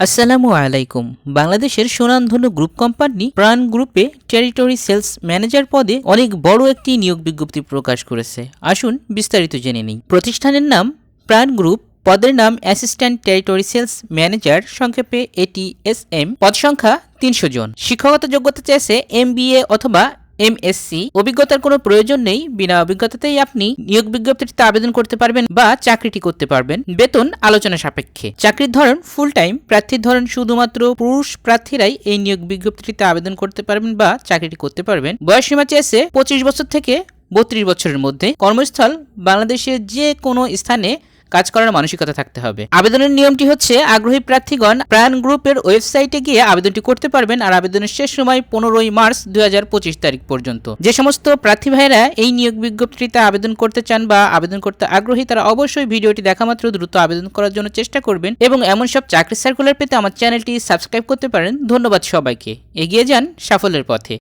আসসালামু আলাইকুম। বাংলাদেশের সুনামধন্য গ্রুপ কোম্পানি প্রাণ গ্রুপে টেরিটরি সেলস ম্যানেজার পদে অনেক বড় একটি নিয়োগ বিজ্ঞপ্তি প্রকাশ করেছে। আসুন বিস্তারিত জেনে নিই। প্রতিষ্ঠানের নাম প্রাণ গ্রুপ, পদের নাম অ্যাসিস্ট্যান্ট টেরিটরি সেলস ম্যানেজার, সংক্ষেপে এটি এস এম, পদ সংখ্যা তিনশো জন। শিক্ষাগত যোগ্যতা চেয়েছে এম অথবা এমএসসি। অভিজ্ঞতার কোনো প্রয়োজন নেই, বিনা অভিজ্ঞতাতেই আপনি নিয়োগ বিজ্ঞপ্তিতে আবেদন করতে পারবেন বা চাকরিটি করতে পারবেন। বেতন আলোচনা সাপেক্ষে। চাকরির ধরন ফুল টাইম প্রার্থীর ধরন শুধুমাত্র পুরুষ প্রার্থীরাই এই নিয়োগ বিজ্ঞপ্তিতে আবেদন করতে পারবেন বা চাকরিটি করতে পারবেন। বয়সসীমা চেয়েছে পঁচিশ বছর থেকে বত্রিশ বছরের মধ্যে। কর্মস্থল বাংলাদেশের যে কোনো স্থানে কাজ করার মানসিকতা থাকতে হবে। আবেদনের নিয়মটি হচ্ছে, আগ্রহী প্রার্থীগণ প্রাণ গ্রুপের ওয়েবসাইটে গিয়ে আবেদনটি করতে পারবেন আর আবেদনের শেষ সময় পনেরোই মার্চ দুই তারিখ পর্যন্ত। যে সমস্ত প্রার্থী ভাইরা এই নিয়োগ বিজ্ঞপ্তিতে আবেদন করতে চান বা আবেদন করতে আগ্রহী, তারা অবশ্যই ভিডিওটি দেখা মাত্র দ্রুত আবেদন করার জন্য চেষ্টা করবেন এবং এমন সব চাকরি সার্কুলার পেতে আমার চ্যানেলটি সাবস্ক্রাইব করতে পারেন। ধন্যবাদ সবাইকে। এগিয়ে যান সাফল্যের পথে।